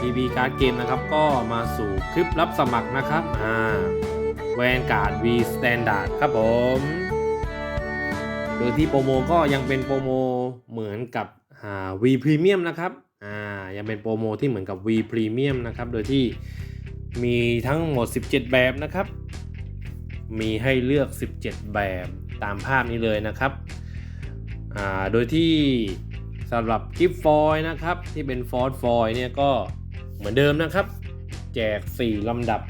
การ์ดเกมนะครับ ก็มาสู่คลิปรับสมัครนะครับอ่าแวนการ์ด V Standard ครับผมโดยที่โปรโมก็ยังเป็นโปรโมเหมือนกับอ่า V Premium นะครับอ่ายังเป็นโปรโมที่เหมือนกับ V Premium นะครับ โดยที่มีทั้งหมด 17 แบบนะครับ มีให้เลือก 17 แบบตามภาพนี้เลยนะครับอ่าโดยที่สำหรับกิฟฟอยนะครับ ที่เป็นฟอร์ฟอยเนี่ยก็ เหมือนเดิมนะครับ แจก 4 ลำดับ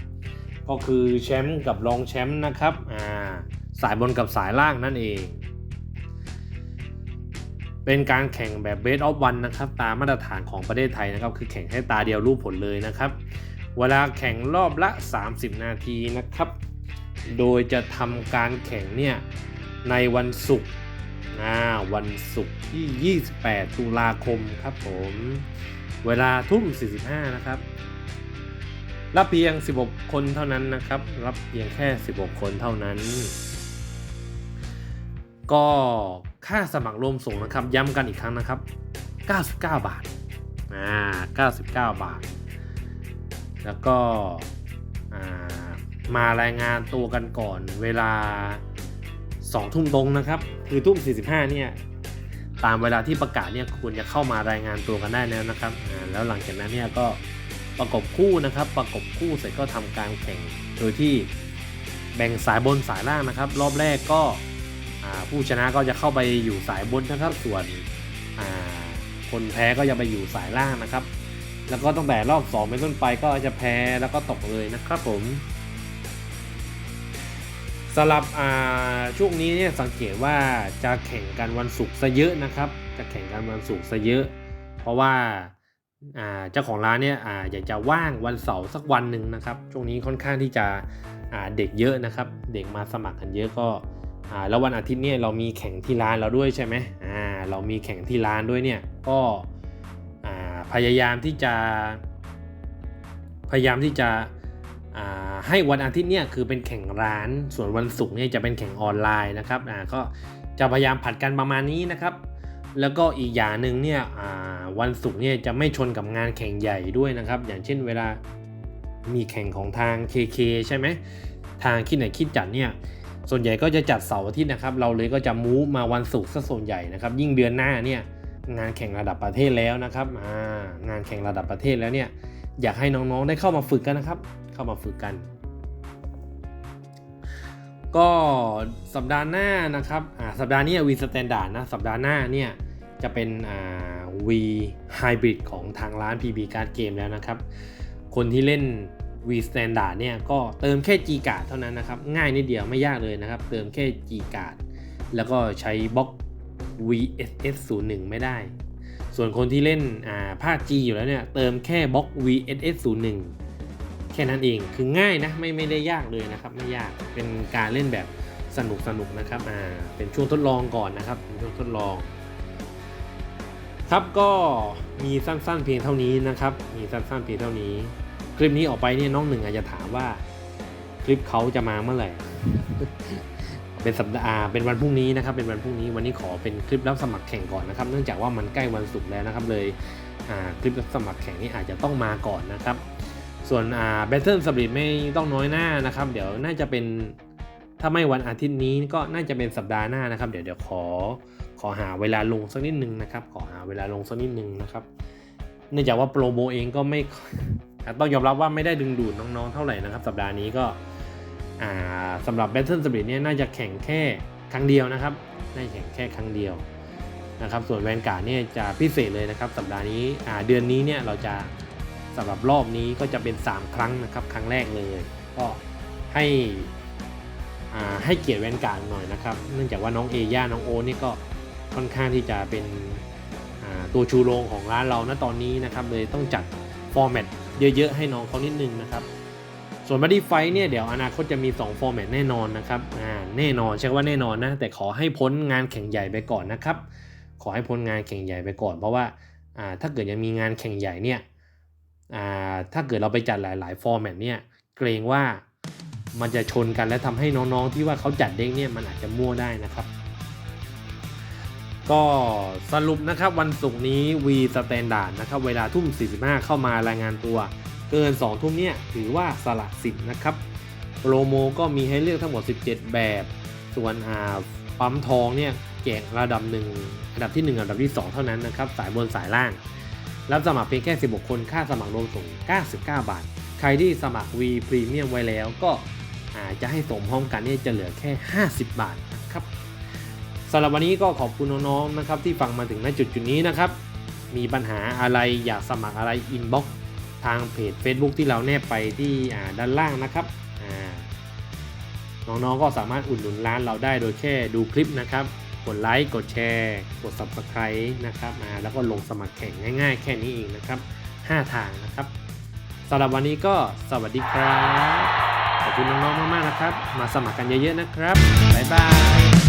ก็คือแชมป์กับรองแชมป์นะครับอ่าสายบนกับสายล่างนั่นเอง เป็นการแข่งแบบ Best of One นะครับ ตามมาตรฐานของประเทศไทยนะครับ คือแข่งให้ตาเดียวรู้ผลเลยนะครับ เวลาแข่งรอบละ 30 นาทีนะครับ โดยจะทำการแข่งเนี่ยในวันศุกร์ อ่าวันศุกร์ที่ 28 ตุลาคมครับผม เวลาทุ่ม 45 นะครับ รับเพียง 16 คนเท่านั้นนะครับ รับเพียงแค่ 16 คนเท่านั้น ก็ค่าสมัครรวมส่งนะครับ ย้ำกันอีกครั้งนะครับ 99 บาทอ่า99 บาท แล้วก็มารายงานตัวกันก่อนเวลา 2 ทุ่มตรงนะครับ คือทุ่ม 45 เนี่ย ตามเวลาที่ประกาศเนี่ยควรจะเข้ามารายงานตัวกันได้แล้วนะครับ แล้วหลังจากนั้นเนี่ยก็ประกบคู่นะครับ ประกบคู่เสร็จก็ทำการแข่ง โดยที่แบ่งสายบนสายล่างนะครับ รอบแรกก็ผู้ชนะก็จะเข้าไปอยู่สายบนนะครับ ส่วนคนแพ้ก็จะไปอยู่สายล่างนะครับ แล้วก็ตั้งแต่รอบ 2 เป็นต้นไปก็จะแพ้แล้วก็ตกเลยนะครับผม สำหรับช่วงนี้เนี่ยสังเกตว่าจะแข่งกันวันศุกร์ซะเยอะนะครับ จะแข่งกันวันศุกร์ซะเยอะ เพราะว่าเจ้าของร้านเนี่ยออยากจะว่างวันเสาร์สักวันหนึ่งนะครับ ช่วงนี้ค่อนข้างที่จะเด็กเยอะนะครับ เด็กมาสมัครกันเยอะก็แล้ววันอาทิตย์เนี่ยเรามีแข่งที่ร้านเราด้วยใช่ไหมเรามีแข่งที่ร้านด้วยเนี่ยก็พยายามที่จะพยายามที่จะ ให้วันอาทิตย์เนี่ยคือเป็นแข่งร้าน ส่วนวันศุกร์เนี่ยจะเป็นแข่งออนไลน์นะครับก็จะพยายามผัดกันประมาณนี้นะครับ แล้วก็อีกอย่างหนึ่งเนี่ยวันศุกร์เนี่ยจะไม่ชนกับงานแข่งใหญ่ด้วยนะครับ อย่างเช่นเวลามีแข่งของทาง KK ใช่ไหมทางคิดไหนคิดจัดเนี่ยส่วนใหญ่ก็จะจัดเสาร์อาทิตย์นะครับ เราเลยก็จะมูฟมาวันศุกร์ซะส่วนใหญ่นะครับ ยิ่งเดือนหน้าเนี่ยงานแข่งระดับประเทศแล้วนะครับงานแข่งระดับประเทศแล้วเนี่ยอยากให้น้องๆได้เข้ามาฝึกกันนะครับ เข้ามาฝึกกัน ก็สัปดาห์หน้านะครับอ่าสัปดาห์นี้วีสแตนดาร์ดนะ สัปดาห์หน้าเนี่ยจะเป็นอ่า V Hybrid ของทางร้าน PB Card Game แล้วนะครับ คนที่เล่น V Standard เนี่ยก็เติมแค่ G card เท่านั้นนะครับ ง่ายนิดเดียวไม่ยากเลยนะครับ เติมแค่ G card แล้วก็ใช้บล็อก VSS 0 1ไม่ได้ ส่วนคนที่เล่นอ่าภาค G อยู่แล้วเนี่ย เติมแค่บล็อก VSS 0 1 แค่นั้นเองคือง่ายนะไม่ไม่ได้ยากเลยนะครับไม่ยากเป็นการเล่นแบบสนุกสนุกนะครับอ่าเป็นช่วงทดลองก่อนนะครับเป็นช่วงทดลอง ครับก็มีสั้นๆเพียงเท่านี้นะครับ มีสั้นๆเพียงเท่านี้ คลิปนี้ออกไปเนี่ยน้องหนึ่งอาจจะถามว่าคลิปเขาจะมาเมื่อไหร่เป็นสัปดาห์เป็นวันพรุ่งนี้นะครับ เป็นวันพรุ่งนี้วันนี้ขอเป็นคลิปรับสมัครแข่งก่อนนะครับ เนื่องจากว่ามันใกล้วันศุกร์แล้วนะครับเลยคลิปรับสมัครแข่งนี้อาจจะต้องมาก่อนนะครับ ส่วนอ่า Battle s p i r i t ไม่ต้องน้อยหน้านะครับ เดี๋ยวน่าจะเป็นถ้าไม่วันอาทิตย์นี้ก็น่าจะเป็นสัปดาห์หน้านะครับ เดี๋ยวเดี๋ยวขอขอหาเวลาลงสักนิดนึงนะครับ ขอหาเวลาลงสักนิดนึงนะครับ เนื่องจากว่าโปรโมเองก็ไม่ต้องยอมรับว่าไม่ได้ดึงดูดน้องๆเท่าไหร่นะครับ สัปดาห์นี้ก็อ่าสำหรับ Battle Spirit เนี่ยน่าจะแข่งแค่ครั้งเดียวนะครับ น่าจะแข่งแค่ครั้งเดียวนะครับ ส่วนแวนการ์ดเนี่ยจะพิเศษเลยนะครับ สัปดาห์นี้เดือนนี้เนี่ยเราจะ สำหรับรอบนี้ก็จะเป็น 3 ครั้งนะครับ ครั้งแรกเลย ก็ให้ให้เกียรติแวนการ์ดหน่อยนะครับ เนื่องจากว่าน้องเอย่าน้องโอนี่ก็ค่อนข้างที่จะเป็นตัวชูโรงของร้านเราณตอนนี้นะครับเลยต้องจัดฟอร์แมตเยอะๆให้น้องเขานิดนึงนะครับ ส่วนบัดดี้ไฟเนี่ยเดี๋ยวอนาคตจะมี 2 ฟอร์แมตแน่นอนนะครับอ่าแน่นอนใช่ว่าแน่นอนนะแต่ขอให้พ้นงานแข่งใหญ่ไปก่อนนะครับ ขอให้พ้นงานแข่งใหญ่ไปก่อน เพราะว่าอ่าถ้าเกิดยังมีงานแข่งใหญ่เนี่ย ถ้าเกิดเราไปจัดหลาย ๆ ฟอร์แมตเนี่ยเกรงว่ามันจะชนกันและทำให้น้อง ๆ ที่ว่าเขาจัดเด้งเนี่ยมันอาจจะมั่วได้นะครับ ก็สรุปนะครับวันศุกร์นี้ V Standard นะครับเวลาทุ่ม 45 เข้ามารายงานตัว เกิน 2 ทุ่มเนี่ยถือว่าสละสิทธิ์นะครับโปรโมก็มีให้เลือกทั้งหมด 17 แบบ ส่วนอ่าปั๊มทองเนี่ยแจกระดับ1อันดับที่1อันดับที่ 2 เท่านั้นนะครับ สายบนสายล่าง รับสมัครเพียงแค่ 16 คน ค่าสมัครรวมส่ง 99 บาท ใครที่สมัคร V Premium ไว้แล้วก็อาจจะให้ส่งพร้อมกันนี่จะเหลือแค่ 50 บาทนะครับสำหรับวันนี้ก็ขอบคุณน้องๆนะครับที่ฟังมาถึงณจุดจุดนี้นะครับ มีปัญหาอะไรอยากสมัครอะไรอินบ็อกทางเพจ Facebook ที่เราแนบไปที่ด้านล่างนะครับน้องๆก็สามารถอุดหนุนร้านเราได้โดยแค่ดูคลิปนะครับ กดไลค์กดแชร์กด Subscribe นะครับมาแล้วก็ลงสมัครแข่งง่าย ๆ แค่นี้เองนะครับ 5 ทางนะครับสำหรับวันนี้ก็สวัสดีครับ ขอบคุณน้องๆมากๆนะครับ มาสมัครกันเยอะๆนะครับ บ๊ายบาย